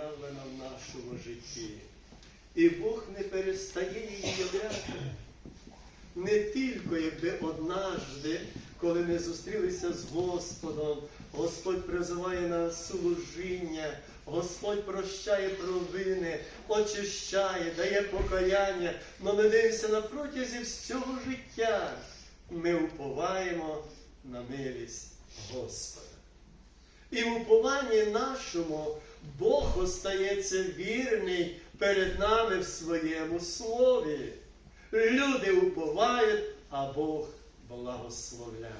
проявлена в нашому житті. І Бог не перестає її являти. Не тільки якби однажди, коли ми зустрілися з Господом, Господь призиває на служіння, Господь прощає провини, очищає, дає покаяння, але ми дивимося на протязі всього життя. Ми уповаємо на милість Господа. І в упованні нашому Бог остається вірний перед нами в своєму слові. Люди уповають, а Бог благословляє.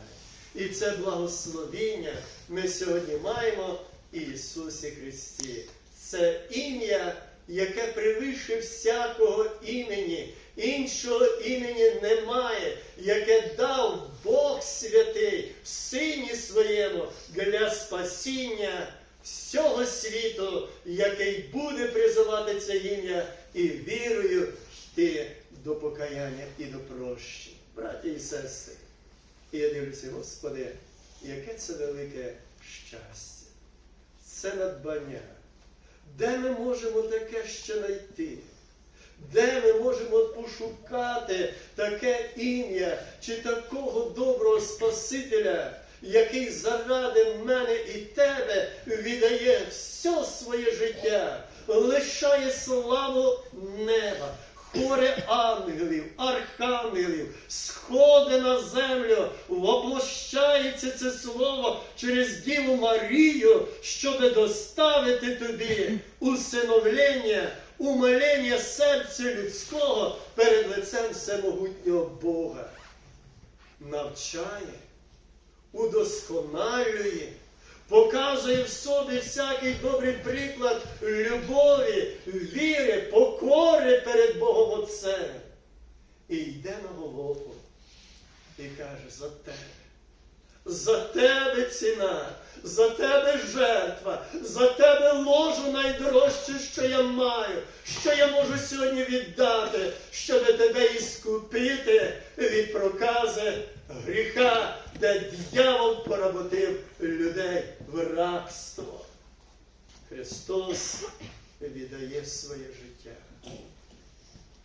І це благословіння ми сьогодні маємо Ісусі Христі. Це ім'я, яке превише всякого імені. Іншого імені немає, яке дав Бог святий в Сині своєму для спасіння всього світу, який буде призивати це ім'я і вірою йти до покаяння і до прощення. Браті і сестри, і я дивлюся, Господи, яке це велике щастя, це надбання. Де ми можемо таке ще знайти? Де ми можемо пошукати таке ім'я чи такого доброго Спасителя, який заради мене і тебе віддає все своє життя, лишає славу неба, хоре ангелів, архангелів, сходи на землю, воплощається це слово через Діву Марію, щоб доставити тобі усиновлення, умилення серця людського перед лицем всемогутнього Бога. Навчає, удосконалює, показує в собі всякий добрий приклад любові, віри, покори перед Богом Отцем. І йде на Голгофу і каже за тебе. За тебе ціна, за тебе жертва, за тебе ложу найдорожче, що я маю, що я можу сьогодні віддати, щоб тебе іскупити від прокази гріха, де дьявол поработив людей в рабство. Христос віддає своє життя.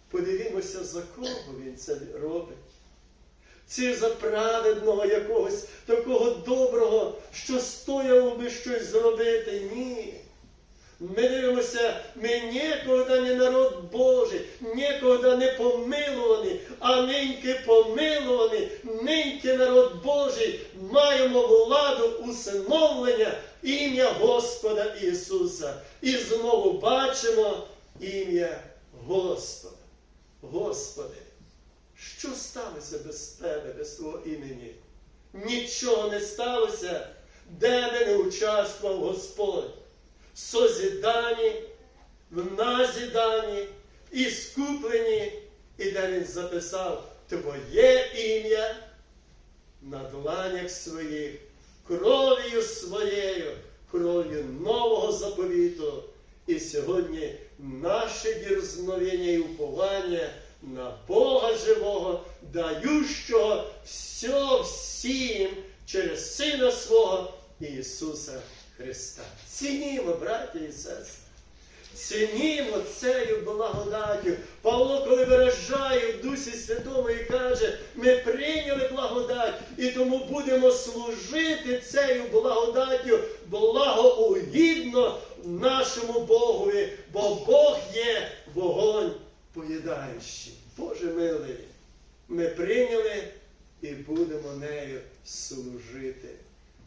Подивімося, за кого Він це робить. Чи за праведного якогось такого доброго, що стояло би щось зробити? Ні. Ми дивимося, ми ніколи не народ Божий, ніколи не помилуваний, а ниньки помилуваний, ниньки народ Божий, маємо владу усиновлення ім'я Господа Ісуса. І знову бачимо ім'я Господа. Господи. Що сталося без тебе, без твого імені? Нічого не сталося, де би не участвував Господь. В созіданні, в назіданні, і скупленні, і де він записав Твоє ім'я на дланях своїх, кров'ю своєю, кров'ю нового заповіту. І сьогодні наше дірзновення і уповання на Бога живого, даючого все всім через Сина свого Ісуса Христа. Цінімо, браті і сестри. Цінімо цією благодаттю. Павло, коли виражає в Дусі Святому і каже, ми прийняли благодать і тому будемо служити цією благодаттю благоугідно нашому Богові, бо Бог є вогонь поїдаючий. Боже милий, ми прийняли і будемо нею служити.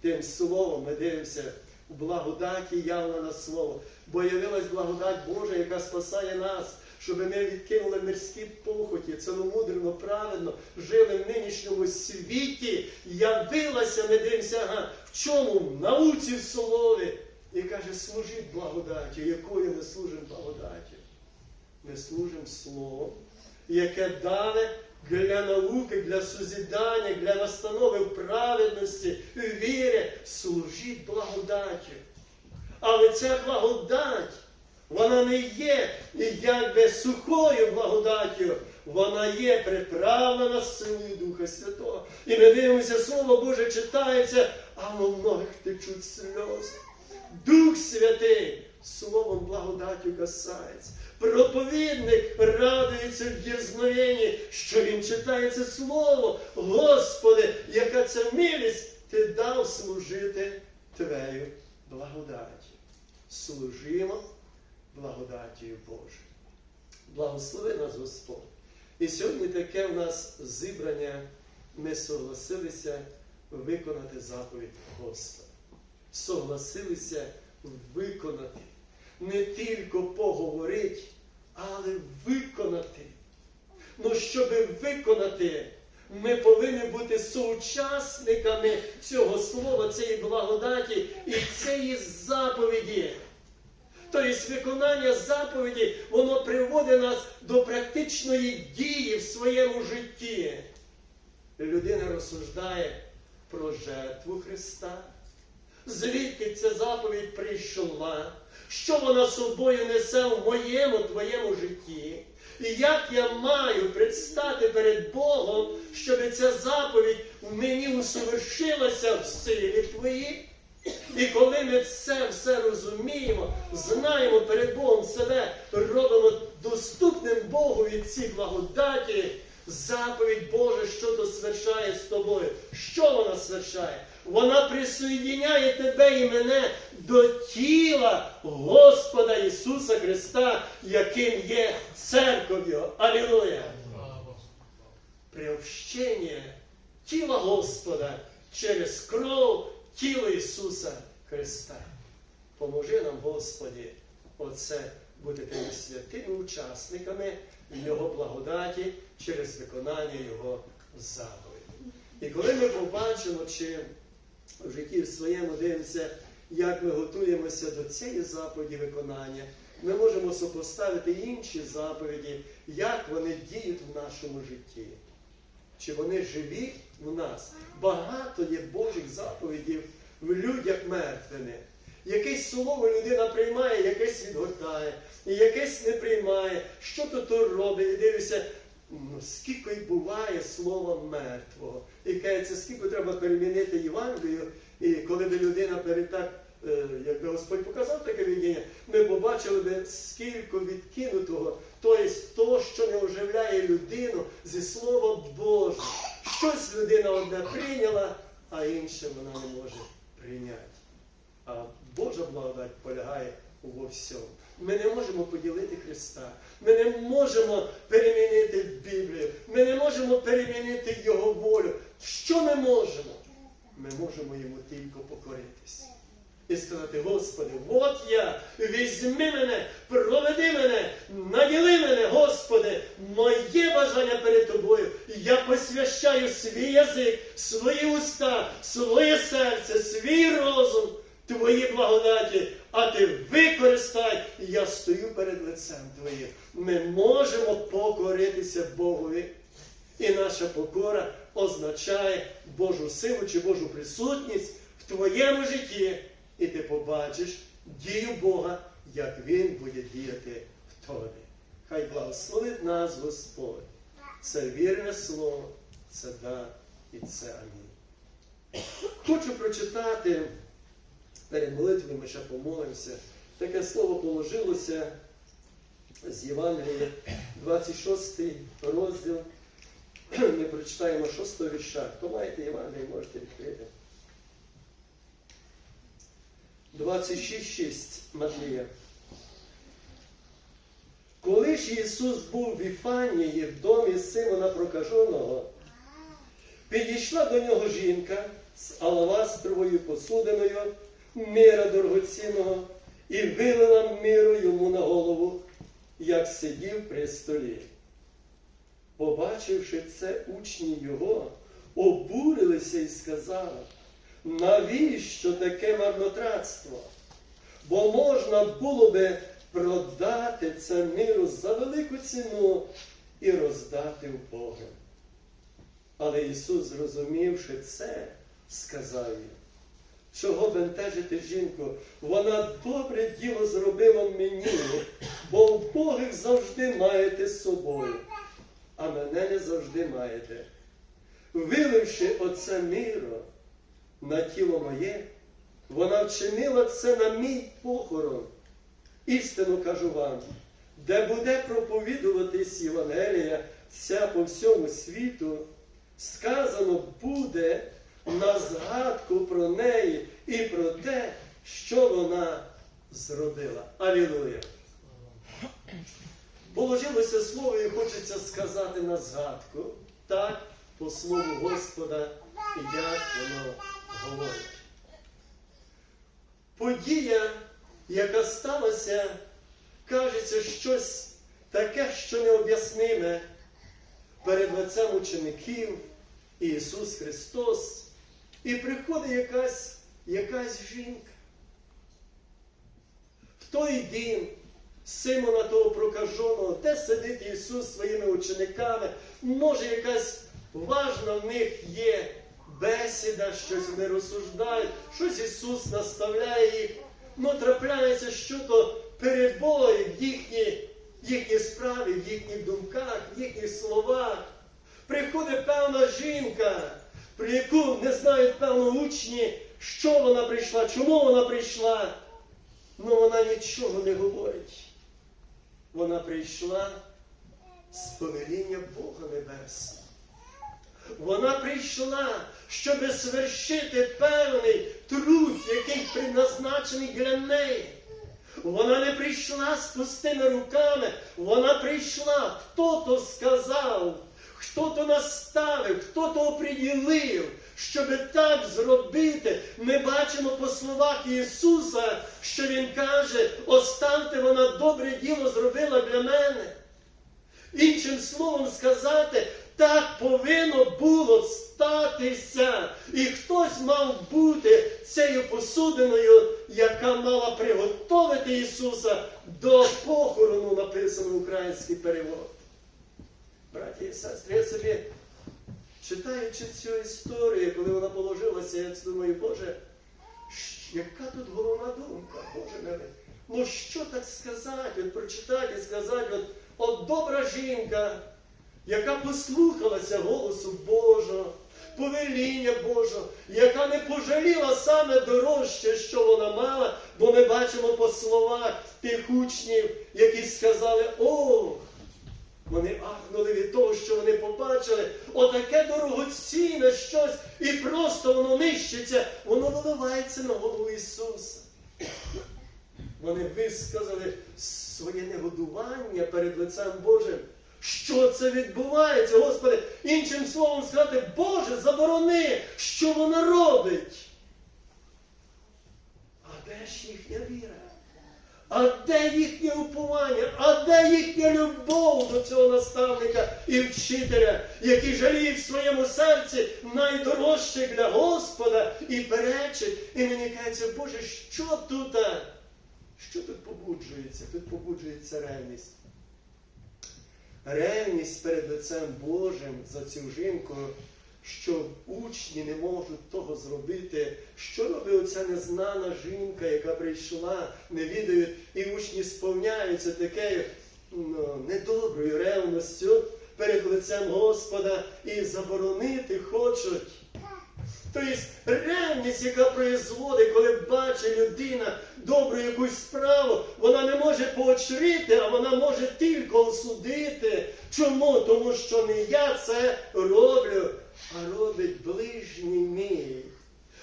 Тим словом ми дивимося благодаті явлено слово. Бо явилась благодать Божа, яка спасає нас, щоб ми відкинули мирські похоті, ціломудрено, праведно жили в нинішньому світі. Явилася, ми дивимося, ага, в чому? В науці в слові. І каже, служіть благодаті, якою ми служимо благодаті. Ми служимо словом, яке дане для науки, для созідання, для настанови праведності, в вірі, служіть благодаті. Але ця благодать, вона не є якби сухою благодаттю, вона є приправлена силою Духа Святого. І ми дивимося, Слово Боже читається, а в многих течуть сльози. Дух Святий словом благодаттю касається. Проповідник радується в дірзновенні, що він читає це слово. Господи, яка це милість, ти дав служити Твоєю благодаті. Служимо благодаттю Божою. Благослови нас Господь. І сьогодні таке в нас зібрання. Ми согласилися виконати заповідь Господа. Согласилися виконати. Не тільки поговорити, але виконати. Ну, щоб виконати, ми повинні бути соучасниками цього слова, цієї благодаті і цієї заповіді. Тобто виконання заповіді, воно приводить нас до практичної дії в своєму житті. Людина розсуждає про жертву Христа. Звідки ця заповідь прийшла? Що вона собою несе в моєму твоєму житті? І як я маю предстати перед Богом, щоб ця заповідь в мені усовершилася в силі твоїй? І коли ми це все розуміємо, знаємо перед Богом себе, робимо доступним Богу від ці благодаті, заповідь Божа, що то свершає з тобою. Що вона свершає? Вона присоєдняє тебе і мене до тіла Господа Ісуса Христа, яким є церков'ю. Алілуя! Приобщення тіла Господа через кров тіла Ісуса Христа. Поможи нам, Господі, оце бути тими святими учасниками Його благодаті через виконання Його заповіді. І коли ми побачимо, чи в житті своєму дивимося, як ми готуємося до цієї заповіді виконання, ми можемо сопоставити інші заповіді, як вони діють в нашому житті. Чи вони живі в нас? Багато є Божих заповідей в людях мертвими. Якесь слово людина приймає, якесь відгортає, і якесь не приймає. Що то робить? І дивишся, скільки буває слова мертвого. І кається, скільки треба перемінити Євангелію, і коли би людина перед так, е, якби Господь показав таке видіння, ми побачили би скільки відкинутого, тобто то, що не оживляє людину зі Слова Божого. Щось людина одне прийняла, а інше вона не може прийняти. А Божа благодать полягає во всьому. Ми не можемо поділити Христа. Ми не можемо перемінити Біблію. Ми не можемо перемінити Його волю. Що ми можемо? Ми можемо йому тільки покоритись. І сказати, Господи, от я, візьми мене, проведи мене, наділи мене, Господи, моє бажання перед Тобою. Я посвящаю свій язик, свої уста, своє серце, свій розум, Твої благодаті, а ти використай, і я стою перед лицем Твоїм. Ми можемо покоритися Богові. І наша покора означає Божу силу чи Божу присутність в твоєму житті. І ти побачиш дію Бога, як Він буде діяти в тобі. Хай благословить нас Господь. Це вірне слово, це да і це амінь. Хочу прочитати перед молитвою, ми ще помолимося. Таке слово положилося з Євангелія, 26 розділ. Ми прочитаємо 6 вірша. Хто маєте Євангеліє, можете відкрити. 26.6 Матвія. Коли ж Ісус був в Іфанії в домі Симона Прокаженого, підійшла до нього жінка з алавастровою посудиною мира дорогоцінного і вилила миру йому на голову, як сидів при столі. Побачивши це, учні його обурилися і сказали, навіщо таке марнотратство? Бо можна було би продати це миру за велику ціну і роздати в Бога. Але Ісус, зрозумівши це, сказав їм, чого бентежити жінку? Вона добре діло зробила мені, бо в Богих завжди маєте з собою, а мене не завжди маєте. Виливши оце миро на тіло моє, вона вчинила це на мій похорон. істину кажу вам, де буде проповідуватись Євангелія ця по всьому світу, сказано буде на згадку про неї і про те, що вона зробила. Алілуя! Положилося слово і хочеться сказати на згадку, так, по слову Господа, як воно говорить. Подія, яка сталася, кажеться щось таке, що необ'ясниме перед лицем учеників Ісус Христос. І приходить якась, якась жінка. В той дім Симона того прокаженого, де сидить Ісус своїми учениками, може якась важна в них є бесіда, щось вони розсуждають, щось Ісус наставляє їх. Ну, трапляється, що то перебої в їхній, їхній справі, в їхніх думках, в їхніх словах. Приходить певна жінка, про яку не знають певно учні, що вона прийшла, чому вона прийшла. Ну вона нічого не говорить. Вона прийшла з повеління Бога Небесного. Вона прийшла, щоб свершити певний труд, який предназначений для неї. Вона не прийшла з пустими руками, вона прийшла, хто то сказав, хто то наставив, хто то оприділив, щоб так зробити. Ми бачимо по словах Ісуса, що Він каже, оставте вона добре діло зробила для мене. Іншим словом сказати, так повинно було статися. І хтось мав бути цією посудиною, яка мала приготовити Ісуса до похорону, написано український перевод. Браті і сестри, я собі, читаючи цю історію, коли вона положилася, я думаю, Боже, яка тут головна думка, Боже милий. Ну що так сказати, от прочитати сказати, от, от добра жінка, яка послухалася голосу Божого, повеління Божого, яка не пожаліла саме дорожче, що вона мала, бо ми бачимо по словах тих учнів, які сказали, о, вони ахнули від того, що вони побачили, отаке дорогоцінне щось, і просто воно нищиться, воно виливається на голову Ісуса. Вони висказали своє негодування перед лицем Божим. Що це відбувається, Господи? Іншим словом сказати, Боже, заборони, що вона робить. А де ж їхня віра? А де їхнє уповання? А де їхня любов до цього наставника і вчителя, який жаліє в своєму серці найдорожче для Господа і перечить, і мені кається, Боже, що тут? Що тут побуджується? Тут побуджується ревність. Ревність перед лицем Божим за цю жінку, що учні не можуть того зробити. Що робить оця незнана жінка, яка прийшла, не відають, і учні сповняються такою ну, недоброю ревністю перед лицем Господа і заборонити хочуть. Тобто ревність, яка производить, коли бачить людина добру якусь справу, вона не може поочрити, а вона може тільки осудити. Чому? Тому що не я це роблю, а робить ближній мій.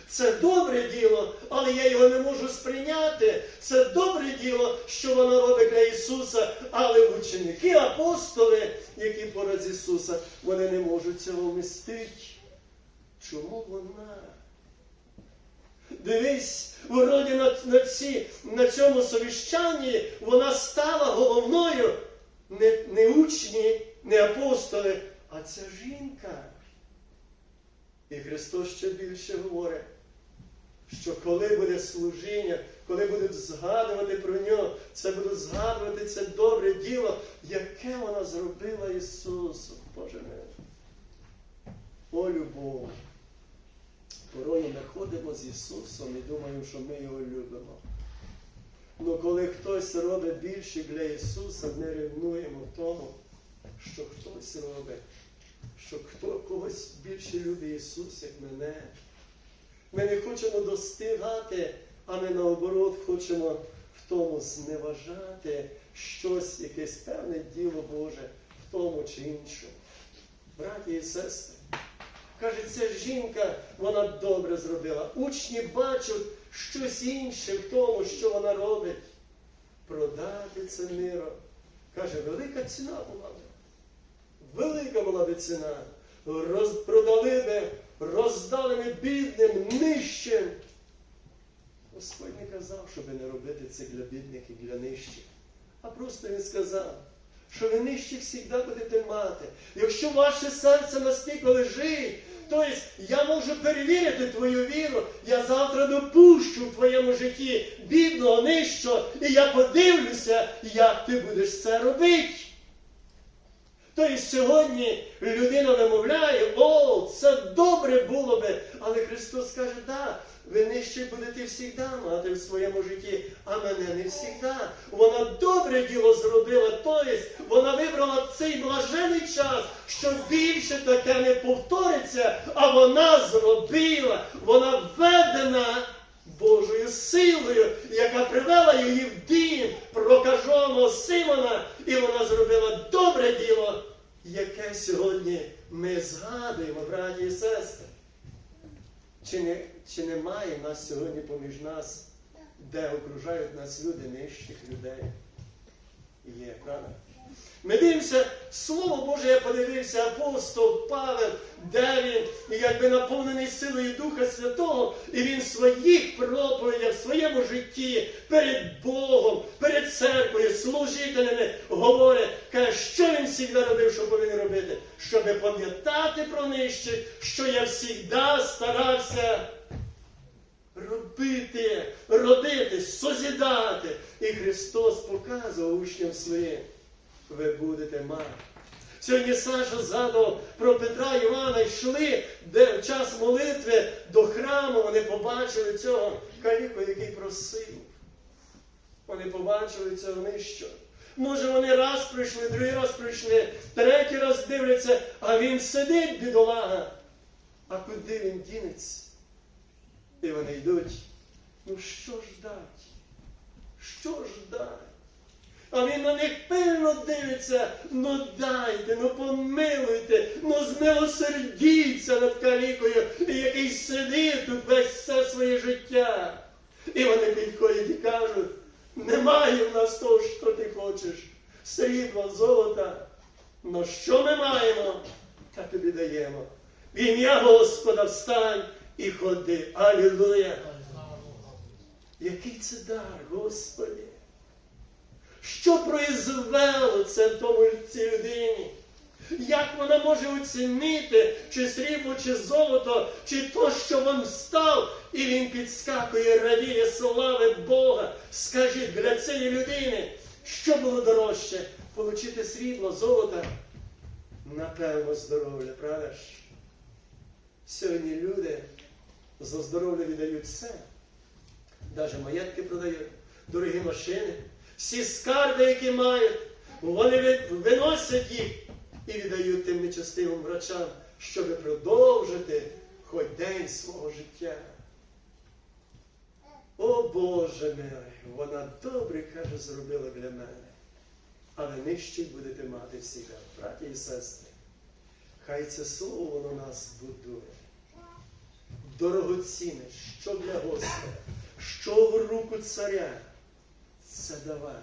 Це добре діло, але я його не можу сприйняти. Це добре діло, що вона робить для Ісуса, але ученики, апостоли, які поряд з Ісуса, вони не можуть цього вмістити. Чому вона? Дивись, вроді на, на, ці, на цьому совіщанні вона стала головною не, не учні, не апостоли, а ця жінка. І Христос ще більше говорить, що коли буде служіння, коли будуть згадувати про нього, це будуть згадувати це добре діло, яке вона зробила Ісусу. Боже мій. О, любов. Порою ми ходимо з Ісусом і думаємо, що ми його любимо. Ну коли хтось робить більше для Ісуса, ми ревнуємо тому, що хтось робить, що хто когось більше любить Ісус, як мене. Ми не хочемо достигати, а ми наоборот хочемо в тому зневажати щось, якесь певне діло Боже в тому чи іншому. Браті і сестри, каже, ця жінка, вона добре зробила. Учні бачать щось інше в тому, що вона робить. Продати це миро. Каже, велика ціна була. Велика була б ціна. Роз, би, роздали би бідним, нижчим. Господь не казав, щоб не робити це для бідних і для нижчих. А просто Він сказав, що ви нижчих завжди будете мати. Якщо ваше серце настільки лежить, тобто я можу перевірити твою віру, я завтра допущу в твоєму житті бідного, нижчого, і я подивлюся, як ти будеш це робити. Тобто сьогодні людина вимовляє, о, це добре було би. Але Христос каже, да, ви нижче будете завжди мати в своєму житті, а мене не завжди. Вона добре діло зробила, тобто вона вибрала цей блажений час, що більше таке не повториться, а вона зробила, вона введена. Божою силою, яка привела її в дім прокаженого Симона, і вона зробила добре діло, яке сьогодні ми згадуємо, браті і сестри. Чи, не, чи немає нас сьогодні поміж нас, де окружають нас люди нижчих людей? Є, правда? Ми дивимося, Слово Боже, я подивився, апостол Павел, де він, якби наповнений силою Духа Святого, і він в своїх проповідях, в своєму житті перед Богом, перед церквою, служителями говорить, каже, що він завжди робив, що повинен робити, щоб пам'ятати про нижчих, що я завжди старався робити, родити, созідати. І Христос показував учням своїм ви будете мати. Сьогодні Саша згадував про Петра Івана йшли де в час молитви до храму, вони побачили цього каліку, який просив. Вони побачили цього нижчого. Може, вони раз прийшли, другий раз прийшли, третій раз дивляться, а він сидить, бідолага. А куди він дінеться? І вони йдуть. Ну що ж дать? Що ж дать? А він на них пильно дивиться, ну дайте, ну помилуйте, ну змилосердіться над калікою, який сидить тут весь все своє життя. І вони підходять і кажуть, немає в нас того, що ти хочеш, срібла, золота. Ну що ми маємо? Та тобі даємо. В ім'я Господа встань і ходи. Алілуя! Який це дар, Господи! Що произвело це в тому цій людині? Як вона може оцінити, чи срібло, чи золото, чи то, що він встав, і він підскакує, радіє слави Бога. Скажіть, для цієї людини, що було дорожче? Получити срібло, золото? Напевно, здоров'я, правда ж? Сьогодні люди за здоров'я віддають все. Навіть маєтки продають, дорогі машини. Всі скарби, які мають, вони виносять їх і віддають тим нечастивим врачам, щоб продовжити хоч день свого життя. О Боже милий, вона добре, каже, зробила для мене. Але нижчий будете мати всіда, браті і сестри. Хай це слово воно нас будує. Дорогоцінне, що для Господа, що в руку царя. Це давай.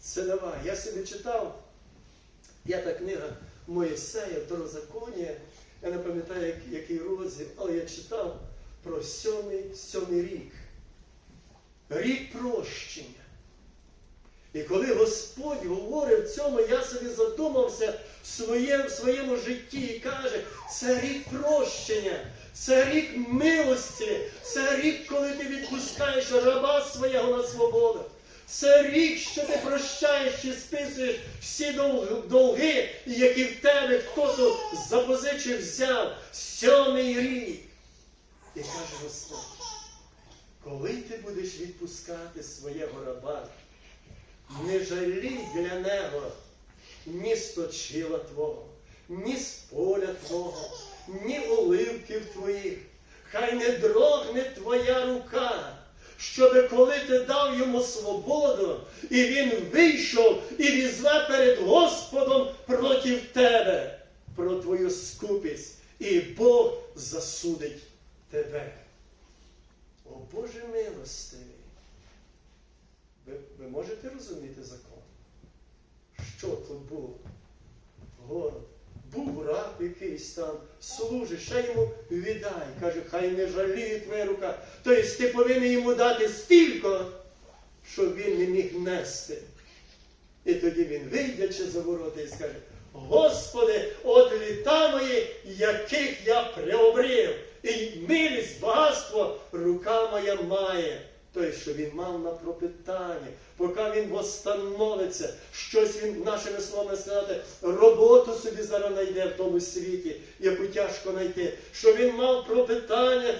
Це давай. Я собі читав, п'ята книга Моїсея, Второзаконія. Я не пам'ятаю, як, який розділ, але я читав про сьомий, сьомий рік. Рік прощення. І коли Господь говорив цьому, я собі задумався в своєму, в своєму житті і каже, це рік прощення, це рік милості, це рік, коли ти відпускаєш раба свого на свободу. Це рік, що ти прощаєш і списуєш всі довги, які в тебе хто-то запозичив взяв. Сьомий рік. І каже Господь, коли ти будеш відпускати своєго раба, не жалій для нього ні сточила твого, ні з поля твого, ні оливків твоїх. Хай не дрогне твоя рука щоб коли ти дав йому свободу, і він вийшов і візве перед Господом проти тебе про твою скупість, і Бог засудить тебе. О Боже милостивий! Ви, ви можете розуміти закон? Що то був? Город. Був раб якийсь там, служить, ще йому віддай. Каже, хай не жаліє твоя рука. Тобто ти повинен йому дати стільки, щоб він не міг нести. І тоді він вийдячи за ворота і скаже, Господи, от літа мої, яких я приобрів, і милість, багатство рука моя має. Той, що він мав на пропитання, поки він восстановиться, щось він, нашими словами сказати, роботу собі зараз знайде в тому світі, яку тяжко знайти, що він мав пропитання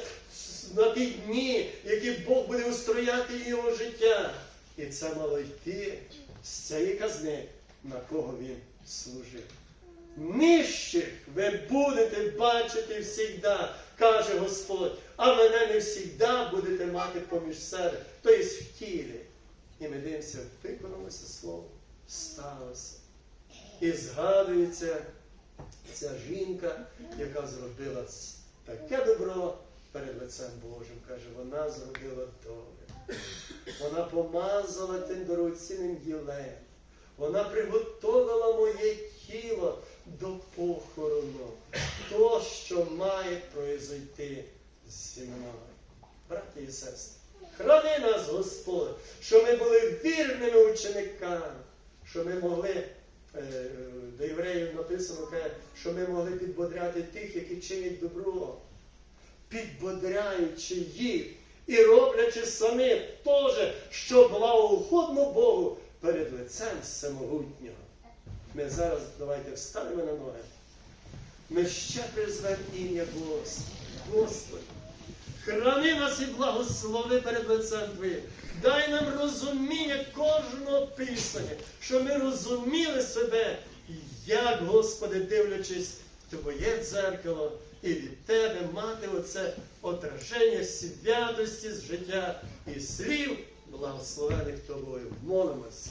на ті дні, які Бог буде устрояти його життя. І це мало йти з цієї казни, на кого він служив. Нижчих ви будете бачити всігда, каже Господь, а мене не всігда будете мати поміж себе, тобто в тілі. І ми дивимося, виконалося слово, сталося. І згадується ця жінка, яка зробила таке добро перед лицем Божим. Каже, вона зробила добре. Вона помазала тим дорогоцінним ділем. Вона приготовила моє тіло до похорону. То, що має произойти зі мною. Браті і сестри, храни нас, Господь, що ми були вірними учениками, що ми могли, е, до євреїв написано, що ми могли підбодряти тих, які чинять добро, підбодряючи їх і роблячи самі теж, що благоугодно Богу перед лицем всемогутнього. Ми зараз давайте встанемо на ноги. Ми ще ім'я Господа. Господи, храни нас і благослови перед лицем Твоїм. Дай нам розуміння кожного писання, що ми розуміли себе, як, Господи, дивлячись в Твоє дзеркало, і від Тебе мати оце отраження святості з життя і слів, благословених Тобою. Молимось.